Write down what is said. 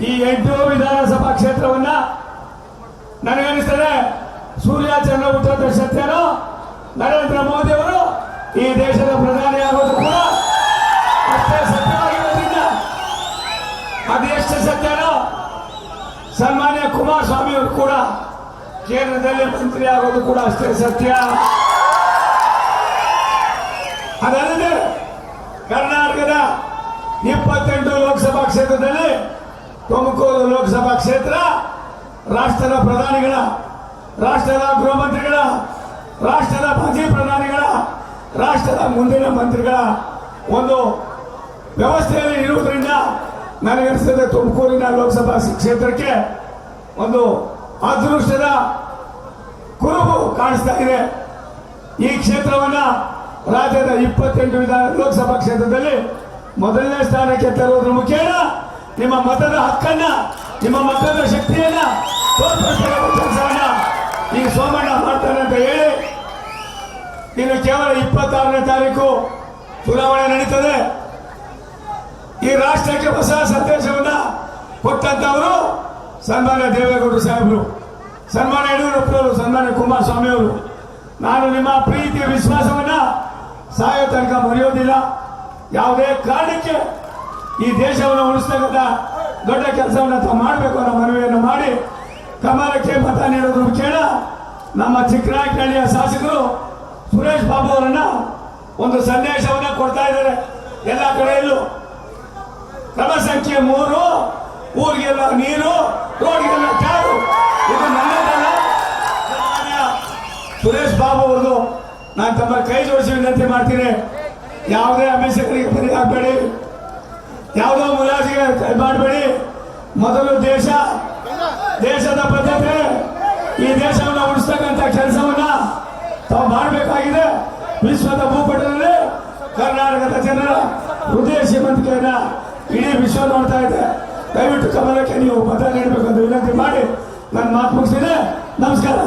ಈ ಎಂಟು ವಿಧಾನಸಭಾ ಕ್ಷೇತ್ರವನ್ನ ನನಗನ್ನಿಸ್ತದೆ ಸೂರ್ಯ ಚಂದ್ರ ಉತ್ತರ ಸತ್ಯನೋ ನರೇಂದ್ರ ಮೋದಿ ಅವರು ಈ ದೇಶದ ಪ್ರಧಾನಿ ಆಗೋದು ಕೂಡ ಅಷ್ಟೇ ಸತ್ಯವಾಗಿರೋದ್ರಿಂದ ಎಷ್ಟು ಸತ್ಯನೋ ಸನ್ಮಾನ್ಯ ಕುಮಾರಸ್ವಾಮಿ ಅವರು ಕೂಡ ಕೇಂದ್ರದಲ್ಲಿ ಮಂತ್ರಿ ಆಗೋದು ಕೂಡ ಅಷ್ಟೇ ಸತ್ಯ. ಅದಲ್ಲದೆ ಕರ್ನಾಟಕದ ಇಪ್ಪತ್ತೆಂಟು ಲೋಕಸಭಾ ಕ್ಷೇತ್ರದಲ್ಲಿ ತುಮಕೂರು ಲೋಕಸಭಾ ಕ್ಷೇತ್ರ, ರಾಷ್ಟ್ರದ ಪ್ರಧಾನಿಗಳ, ರಾಷ್ಟ್ರದ ಗೃಹ ಮಂತ್ರಿಗಳ ರಾಷ್ಟ್ರದ ಮಾಜಿ ಪ್ರಧಾನಿಗಳ, ರಾಷ್ಟ್ರದ ಮುಂದಿನ ಮಂತ್ರಿಗಳ ಒಂದು ವ್ಯವಸ್ಥೆಯಲ್ಲಿ ಇರುವುದರಿಂದ ನನಗನ್ನಿಸ್ತದೆ ತುಮಕೂರಿನ ಲೋಕಸಭಾ ಕ್ಷೇತ್ರಕ್ಕೆ ಒಂದು ಅದೃಷ್ಟದ ಕುರುಬು ಕಾಣಿಸ್ತಾ ಇದೆ. ಈ ಕ್ಷೇತ್ರವನ್ನ ರಾಜ್ಯದ ಇಪ್ಪತ್ತೆಂಟು ವಿಧಾನ ಲೋಕಸಭಾ ಕ್ಷೇತ್ರದಲ್ಲಿ ಮೊದಲನೇ ಸ್ಥಾನಕ್ಕೆ ತರುವುದರ ಮುಖೇನ ನಿಮ್ಮ ಮತದ ಹಕ್ಕನ್ನ, ನಿಮ್ಮ ಮತದ ಶಕ್ತಿಯನ್ನ ತೋರ್ಪಡಿಸುವ ಕೆಲಸವನ್ನ ಈ ಸೋಮಣ್ಣ ಮಾಡ್ತಾನೆ ಅಂತ ಹೇಳಿ, ಇನ್ನು ಕೇವಲ ಇಪ್ಪತ್ತಾರನೇ ತಾರೀಕು ಚುನಾವಣೆ ನಡೀತದೆ. ಈ ರಾಷ್ಟ್ರಕ್ಕೆ ಹೊಸ ಸಂದೇಶವನ್ನ ಕೊಟ್ಟಂತವರು ಸನ್ಮಾನ್ಯ ದೇವೇಗೌಡರು ಸಾಹೇಬರು. ಸನ್ಮಾನ್ಯ ಯಡಿಯೂರಪ್ಪನವರು, ಸನ್ಮಾನ್ಯ ಕುಮಾರಸ್ವಾಮಿ ಅವರು ನಾನು ನಿಮ್ಮ ಪ್ರೀತಿಯ ವಿಶ್ವಾಸವನ್ನ ಸಾಯೋ ತನಕ ಮರೆಯೋದಿಲ್ಲ. ಯಾವುದೇ ಕಾರಣಕ್ಕೆ ಈ ದೇಶವನ್ನು ಉಳಿಸ್ತಕ್ಕಂಥ ದೊಡ್ಡ ಕೆಲಸವನ್ನು ತಾವು ಮಾಡಬೇಕು ಅನ್ನೋ ಮನವಿಯನ್ನು ಮಾಡಿ ಕಮಲಕ್ಕೆ ಮತ ನೀಡೋದು ಕೇಳ. ನಮ್ಮ ಚಿಕ್ಕನಾಯಕನಹಳ್ಳಿಯ ಶಾಸಕರು ಸುರೇಶ್ ಬಾಬು ಅವರನ್ನ ಒಂದು ಸಂದೇಶವನ್ನ ಕೊಡ್ತಾ ಇದ್ದಾರೆ. ಎಲ್ಲ ಕಡೆಯಲ್ಲೂ ಕ್ರಮ ಸಂಖ್ಯೆ ಮೂರು, ಊರಿಗೆಲ್ಲ ನೀರು, ರೋಡ್ಗೆಲ್ಲ ಕಾರು ಇದು ನನ್ನದಲ್ಲ. ಸುರೇಶ್ ಬಾಬು ಅವ್ರದ್ದು. ನಾನು ತಮ್ಮ ಕೈ ಜೋಡಿಸಿ ವಿನಂತಿ ಮಾಡ್ತೀನಿ. ಯಾವುದೇ ಅಮಿಷಕರಿಗೆ ಬರಿ ಹಾಕಬೇಡಿ ಯಾವುದೋ ಮುಲಾಜಿಗೆ ಮಾಡಬೇಡಿ ಮೊದಲು ದೇಶ, ದೇಶದ ಬದ್ಧತೆ ಈ ದೇಶವನ್ನು ಉಳಿಸ್ತಕ್ಕಂಥ ಕೆಲಸವನ್ನ ತಾವು ಮಾಡಬೇಕಾಗಿದೆ. ವಿಶ್ವದ ಭೂಪಟದಲ್ಲಿ ಕರ್ನಾಟಕದ ಜನರ ಹೃದಯ ಶ್ರೀಮಂತಿಕೆಯನ್ನ ಇಡೀ ವಿಶ್ವ ನೋಡ್ತಾ ಇದೆ. ದಯವಿಟ್ಟು ಕಮಲಕ್ಕೆ ನೀವು ಮತ ನೀಡಬೇಕು ಅಂತ ವಿನಂತಿ ಮಾಡಿ. ನನ್ನ ಮಾತು ಮುಗಿಸಿದೆ ನಮಸ್ಕಾರ.